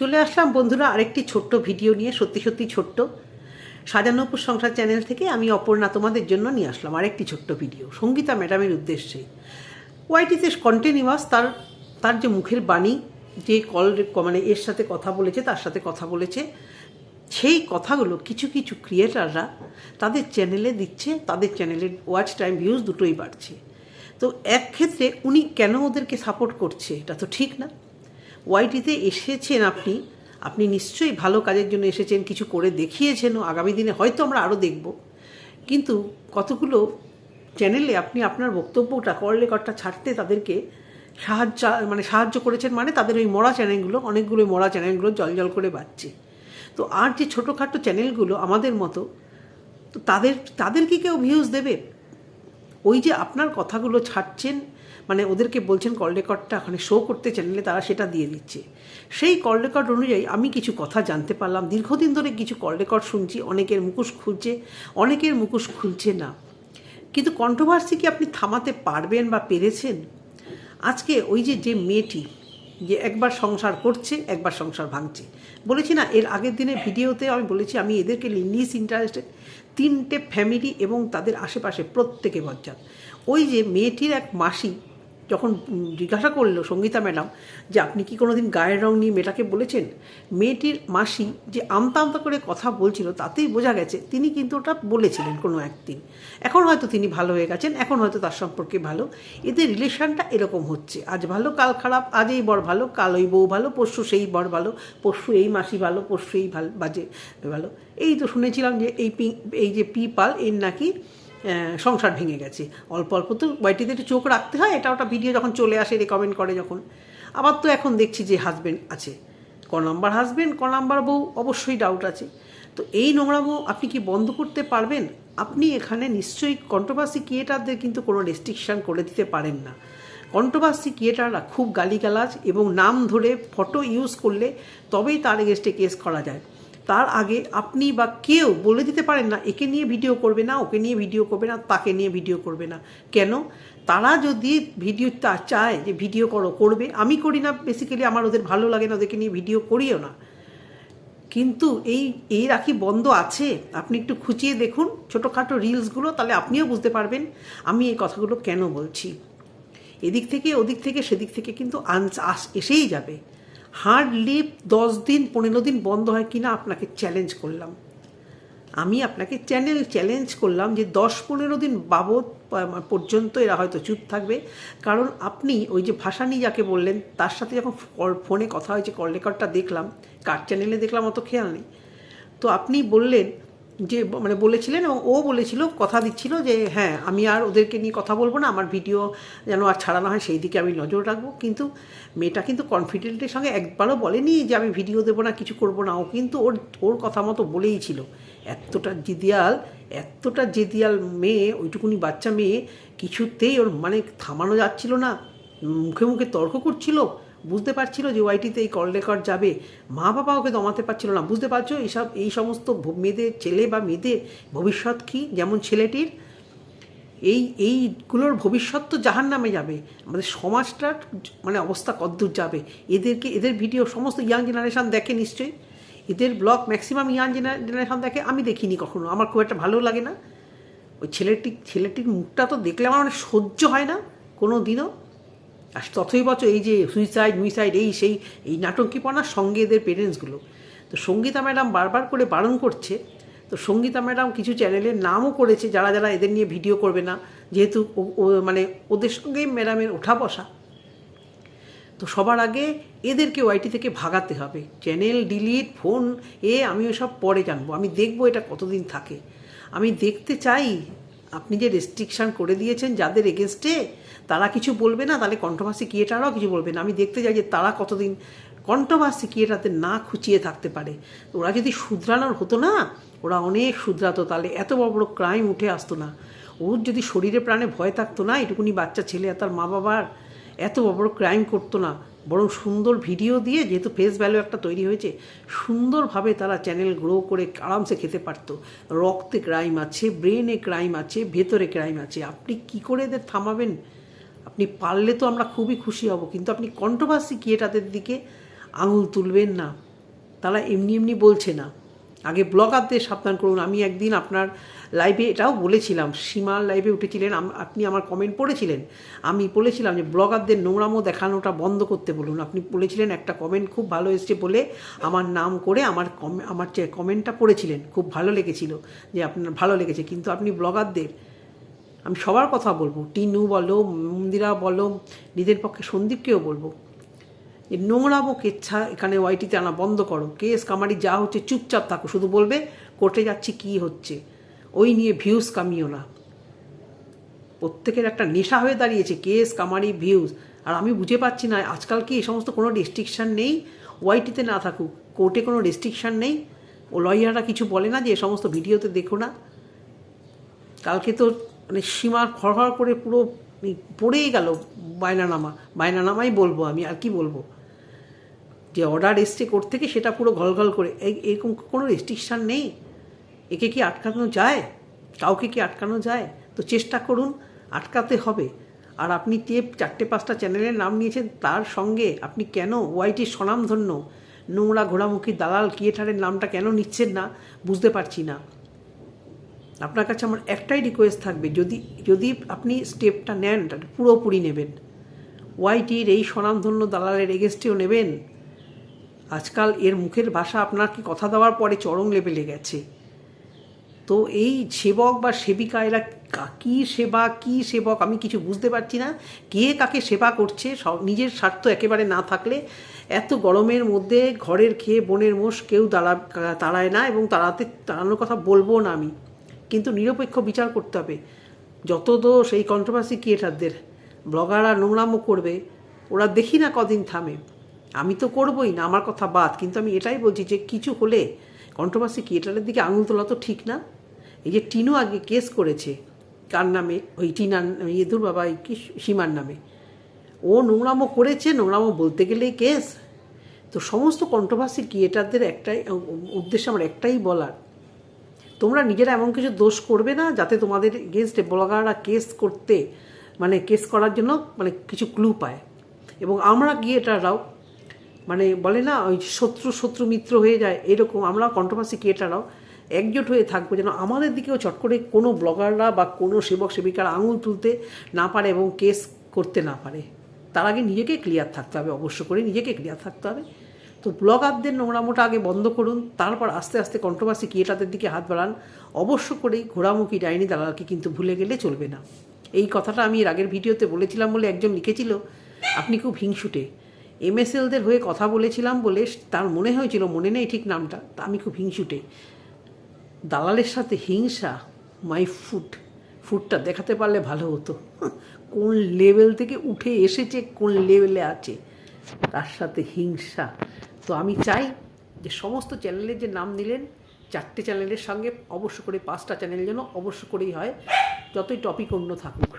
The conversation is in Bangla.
চলে আসলাম। বন্ধুরা, আরেকটি ছোট্ট ভিডিও নিয়ে, সত্যি সত্যি ছোট্ট। সাজানোপুর সংসার চ্যানেল থেকে আমি অপর্ণা তোমাদের জন্য নিয়ে আসলাম আরেকটি ছোট্ট ভিডিও, সঙ্গীতা ম্যাডামের উদ্দেশ্যে। ওয়াইটিতে কন্টিনিউয়াস তার তার যে মুখের বাণী, যে কল মানে এর সাথে কথা বলেছে, তার সাথে কথা বলেছে, সেই কথাগুলো কিছু কিছু ক্রিয়েটাররা তাদের চ্যানেলে দিচ্ছে, তাদের চ্যানেলের ওয়াচ টাইম ভিউজ দুটোই বাড়ছে। তো এক ক্ষেত্রে উনি কেন ওদেরকে সাপোর্ট করছে, এটা তো ঠিক না। ওয়াইটিতে এসেছেন আপনি আপনি নিশ্চয়ই ভালো কাজের জন্য এসেছেন, কিছু করে দেখিয়েছেনও, আগামী দিনে হয়তো আমরা আরও দেখব। কিন্তু কতগুলো চ্যানেলে আপনি আপনার বক্তব্যটা কল রেকর্ডটা ছাড়তে তাদেরকে সাহায্য মানে সাহায্য করেছেন মানে তাদের ওই মরা চ্যানেলগুলো, অনেকগুলো মরা চ্যানেলগুলো জল জল করে বাড়ছে তো আর যে ছোটোখাটো চ্যানেলগুলো আমাদের মতো, তো তাদের তাদের কি কেউ ভিউজ দেবে? ওই যে আপনার কথাগুলো ছাড়ছেন মানে ওদেরকে বলছেন কল রেকর্ডটা ওখানে শো করতে চ্যানেলে তারা সেটা দিয়ে দিচ্ছে। সেই কল রেকর্ড অনুযায়ী আমি কিছু কথা জানতে পারলাম। দীর্ঘদিন ধরে কিছু কল রেকর্ড শুনছি, অনেকের মুখোশ খুলছে, অনেকের মুখোশ খুলছে না। কিন্তু কন্ট্রোভার্সি কি আপনি থামাতে পারবেন বা পেরেছেন? আজকে ওই যে যে মেয়েটি যে একবার সংসার করছে, একবার সংসার ভাঙছে। বলেছি না, এর আগের দিনের ভিডিওতে আমি বলেছি, আমি এদেরকে লিনিস ইন্টারেস্টেড তিনটে ফ্যামিলি এবং তাদের আশেপাশে প্রত্যেকে বজ্জাত। ওই যে মেয়েটির এক মাসি যখন জিজ্ঞাসা করল সঙ্গীতা ম্যাডাম যে আপনি কি কোনোদিন গায়ের রং নিয়ে মেয়েটাকে বলেছেন? মেয়েটির মাসি যে আমতা আমতা করে কথা বলছিল তাতেই বোঝা গেছে তিনি কিন্তু ওটা বলেছিলেন কোনো একদিন। এখন হয়তো তিনি ভালো হয়ে গেছেন, এখন হয়তো তার সম্পর্কে ভালো। এদের রিলেশনটা এরকম হচ্ছে। আজ ভালো, কাল খারাপ, আজ এই বর ভালো, কাল ওই বউ ভালো, পরশু সেই বর ভালো, পরশু এই মাসি ভালো, পরশু এই ভালো বাজে ভালো। এই তো শুনেছিলাম যে এই পি এই যে পি পাল এর নাকি সংসার ভেঙে গেছে। অল্প অল্প তো ওয়াইটিতে একটু চোখ রাখতে হয়, এটা ওটা ভিডিও যখন চলে আসে রেকমেন্ড করে যখন। আবার তো এখন দেখছি যে হাজব্যান্ড আছে। ক নাম্বার হাজব্যান্ড ক নাম্বার বউ, অবশ্যই ডাউট আছে। তো এই নোংরামো আপনি কি বন্ধ করতে পারবেন? আপনি এখানে নিশ্চয়ই কন্ট্রোভার্সি ক্রিয়েটারদের কিন্তু কোনো রেস্ট্রিকশান করে দিতে পারেন না। কন্ট্রোভার্সি ক্রিয়েটাররা খুব গালিগালাজ এবং নাম ধরে ফটো ইউজ করলে তবেই তার এগেস্টে কেস করা যায়। তার আগে আপনি বা কেউ বলে দিতে পারেন না, একে নিয়ে ভিডিও করবে না, ওকে নিয়ে ভিডিও করবে না, তাকে নিয়ে ভিডিও করবে না। কেন? তারা যদি ভিডিও চায় যে ভিডিও করো, করবে, আমি করি না বেসিক্যালি আমার ওদের ভালো লাগে না, ওদেরকে নিয়ে ভিডিও করিও না। কিন্তু এই এই রাখি বন্ধ আছে, আপনি একটু খুঁচিয়ে দেখুন, ছোটোখাটো রিলসগুলো তাহলে আপনিও বুঝতে পারবেন আমি এই কথাগুলো কেন বলছি। এদিক থেকে, ওদিক থেকে, সেদিক থেকে কিন্তু আস, এসেই যাবে। হার্ডলি দশ দিন, পনেরো দিন বন্ধ হয় কিনা আপনাকে চ্যালেঞ্জ করলাম। আমি আপনাকে চ্যানেল চ্যালেঞ্জ করলাম যে দশ, পনেরো দিন বাবদ পর্যন্ত এরা হয়তো চুপ থাকবে। কারণ আপনি ওই যে ভাসানি যাকে বললেন, তার সাথে যখন ফোনে কথা হয়েছে কল রেকর্ডটা দেখলাম, কার চ্যানেলে দেখলাম অত খেয়াল নেই। তো আপনি বললেন যে মানে বলেছিলেন এবং ও বলেছিল, কথা দিচ্ছিল যে হ্যাঁ আমি আর ওদেরকে নিয়ে কথা বলব না, আমার ভিডিও যেন আর ছাড়ানো হয়, সেই দিকে আমি নজর রাখব। কিন্তু মেয়েটা কিন্তু কনফিডেন্টের সঙ্গে একবারও বলেনি যে, আমি ভিডিও দেবো না, কিছু করব না। ও কিন্তু ওর ওর কথা মতো বলেই ছিল। এতটা জিদিয়াল, এতটা জেদিয়াল মেয়ে, ওইটুকুনি বাচ্চা মেয়ে, কিছুতেই ওর মানে থামানো যাচ্ছিল না। মুখে মুখে তর্ক করছিল। বুঝতে পারছিল যে ওয়াইটিতে এই কল রেকর্ড যাবে। মা বাবা ওকে দমাতে পারছিল না। বুঝতে পারছ? এইসব এই সমস্ত মেয়েদের ছেলে বা মেয়েদের ভবিষ্যৎ কী? যেমন ছেলেটির, এই, এইগুলোর ভবিষ্যৎ তো জাহান নামে যাবে। আমাদের সমাজটার মানে অবস্থা কদ্দূর যাবে। এদেরকে, এদের ভিডিও, সমস্ত ইয়াং জেনারেশান দেখে নিশ্চয়ই। এদের ব্লগ ম্যাক্সিমাম ইয়াং জেনারেশান দেখে আমি দেখিনি কখনো। আমার খুব একটা ভালো লাগে না। ওই ছেলেটি, ছেলেটির মুখটা তো দেখলে আমার মানে সহ্য হয় না কোনো দিনও আর তথই বছর এই যে সুইসাইড মুইসাইড, এই সেই, এই নাটকীপনার সঙ্গে এদের পেরেন্টসগুলো তো সঙ্গীতা ম্যাডাম বারবার করে বারণ করছে। তো সঙ্গীতা ম্যাডাম কিছু চ্যানেলের নামও করেছে, যারা যারা এদের নিয়ে ভিডিও করবে না। যেহেতু মানে ওদের সঙ্গে ম্যাডামের ওঠা বসা। তো সবার আগে এদেরকে ওয়াইটি থেকে ভাগাতে হবে। চ্যানেল ডিলিট ফোন এ আমি ওসব পরে জানব। আমি দেখব এটা কতদিন থাকে। আমি দেখতে চাই আপনি যে রেস্ট্রিকশান করে দিয়েছেন যাদের এগেনস্টে তারা কিছু বলবে না, তাহলে কন্ট্রোভার্সি ক্রিয়েটাররাও কিছু বলবে না। আমি দেখতে চাই যে তারা কতদিন কন্ট্রোভার্সি ক্রিয়েটারদের না খুঁচিয়ে থাকতে পারে। ওরা যদি শুধরানোর হতো না, ওরা অনেক শুধরাতো, তাহলে এত বড় বড় ক্রাইম উঠে আসতো না। ওর যদি শরীরে প্রাণে ভয় থাকতো না, এটুকুনি বাচ্চা ছেলে তার মা বাবার এত বড় বড় ক্রাইম করতো না। বরং সুন্দর ভিডিও দিয়ে, যেহেতু ফেস ভ্যালু একটা তৈরি হয়েছে, সুন্দরভাবে তারা চ্যানেল গ্রো করে আরামসে খেতে পারতো। রক্তে ক্রাইম আছে ব্রেনে ক্রাইম আছে, ভেতরে ক্রাইম আছে। আপনি কি করে এদের থামাবেন? আপনি পারলে তো আমরা খুবই খুশি হব, কিন্তু আপনি কন্ট্রোভার্সি ক্রিয়েটারদের দিকে আঙুল তুলবেন না। তারা এমনি এমনি বলছে না। আগে ব্লগারদের সাবধান করুন। আমি একদিন আপনার লাইভে এটাও বলেছিলাম সীমার লাইভে উঠেছিলেন আপনি আমার কমেন্ট পড়েছিলেন। আমি বলেছিলাম যে ব্লগারদের নোংরামো দেখানোটা বন্ধ করতে বলুন। আপনি বলেছিলেন একটা কমেন্ট খুব ভালো এসছে বলে আমার নাম করে আমার আমার যে কমেন্টটা পড়েছিলেন, খুব ভালো লেগেছিল, যে আপনার ভালো লেগেছে। কিন্তু আপনি ব্লগারদের আমি সবার কথা বলব। টিনু বলো, মন্দিরা বলো, নিজের পক্ষে সন্দীপকেও বলব। যে নোংরামো কেচ্ছা এখানে ওয়াইটিতে আনা বন্ধ করো। কেস কামারি যা হচ্ছে চুপচাপ থাকো। শুধু বলবে, কোর্টে যাচ্ছি, কি হচ্ছে? ওই নিয়ে ভিউজ কামিও না। প্রত্যেকের একটা নেশা হয়ে দাঁড়িয়েছে, কেস কামারি ভিউজ আর আমি বুঝে পাচ্ছি না, আজকাল কি এই সমস্ত কোনো রেস্ট্রিকশান নেই? ওয়াইটিতে না থাকুক, কোর্টে কোনো রেস্ট্রিকশান নেই? ও লয়াররা কিছু বলে না যে এ সমস্ত ভিডিওতে দেখো না? কালকে তো মানে সীমার খড়খড় করে পুরো পড়েই গেল বায়নানামা। বায়নানামাই বলব আমি, আর কি বলব? যে অর্ডার এসছে কোর্ট থেকে সেটা পুরো ঘলঘল করে। এরকম কোনো রেস্ট্রিকশান নেই। একে কি আটকানো যায়? কাউকে কি আটকানো যায়? তো চেষ্টা করুন, আটকাতে হবে। আর আপনি যে চারটে পাঁচটা চ্যানেলের নাম নিয়েছেন, তার সঙ্গে আপনি কেন ওয়াইটির স্বনামধন্য নোংরা ঘোড়ামুখী দালাল ক্রিয়েটারের নামটা কেন নিচ্ছেন না? বুঝতে পারছি না। আপনার কাছে আমার একটাই রিকোয়েস্ট থাকবে, যদি যদি আপনি স্টেপটা নেন পুরোপুরি নেবেন। ওয়াইটির এই স্বনামধন্য দালালের এগেস্টেও নেবেন। আজকাল এর মুখের ভাষা আপনার কি কথা দেওয়ার পরে চরম লেভেলে গেছে। তো এই সেবক বা সেবিকা, এরা কি সেবা, কি সেবক, আমি কিছু বুঝতে পারছি না। কে কাকে সেবা করছে, সব, নিজের স্বার্থ একেবারে না থাকলে এত গরমের মধ্যে ঘরের খেয়ে, বনের মোষ কেউ দাঁড়া তাড়ায় না এবং তাড়াতে, তাড়ানোর কথা বলব না আমি। কিন্তু নিরপেক্ষ বিচার করতে হবে। যত দোষ এই কন্ট্রোভার্সি ক্রিয়েটারদের ব্লগাররা নোংরামো করবে, ওরা দেখি না কদিন থামে। আমি তো করবই না, আমার কথা বাদ, কিন্তু আমি এটাই বলছি যে কিছু হলে কন্ট্রোভার্সি ক্রিয়েটারের দিকে আঙুল তোলা তো ঠিক না। এই যে টিনু আগে কেস করেছে, কার নামে? ওই টিনার ইয়েদুর বাবা এই কি, সীমার নামে। ও নোংরামো করেছে, নোংরামো বলতে গেলেই কেস তো সমস্ত কন্ট্রোভার্সি ক্রিয়েটারদের একটাই, উদ্দেশ্য আমার একটাই বলার তোমরা নিজেরা এমন কিছু দোষ করবে না যাতে তোমাদের এগেনস্টে ব্লগাররা কেস করতে মানে কেস করার জন্য মানে কিছু ক্লু পায়। এবং আমরা ক্রিয়েটাররাও মানে বলে না, ওই শত্রু শত্রু মিত্র হয়ে যায়, এরকম আমরা কন্ট্রোভার্সি ক্রিয়েটাররাও একজোট হয়ে থাকব যেন আমাদের দিকেও চট করে কোনো ব্লগাররা বা কোনো সেবক সেবিকার আঙুল তুলতে না পারে এবং কেস করতে না পারে। তার আগে নিজেকে ক্লিয়ার থাকতে হবে, অবশ্য করে নিজেকে ক্লিয়ার থাকতে হবে। তো ব্লগ ব্লগারদের নোংরামোটা আগে বন্ধ করুন, তারপর আস্তে আস্তে কন্ট্রোভার্সি ক্রিয়েটারদের দিকে হাত বাড়ান। অবশ্য করেই ঘোড়ামুখী ডাইনি দালালকে কিন্তু ভুলে গেলে চলবে না। এই কথাটা আমি এর আগের ভিডিওতে বলেছিলাম বলে একজন লিখেছিল, আপনি খুব হিংসুটে। এমএসএলদের হয়ে কথা বলেছিলাম বলে তার মনে হয়েছিল, মনে নেই ঠিক নামটা, তা আমি খুব হিংসুটে। দালালের সাথে হিংসা মাই ফুট ফুটটা দেখাতে পারলে ভালো হতো। কোন লেভেল থেকে উঠে এসেছে, কোন লেভেলে আছে, তার সাথে হিংসা তো আমি চাই যে সমস্ত চ্যানেলের যে নাম নিলেন, চারটে চ্যানেলের সঙ্গে অবশ্য করে পাঁচটা চ্যানেল যেন অবশ্য করেই হয়, যতই টপিক অন্য থাকুক।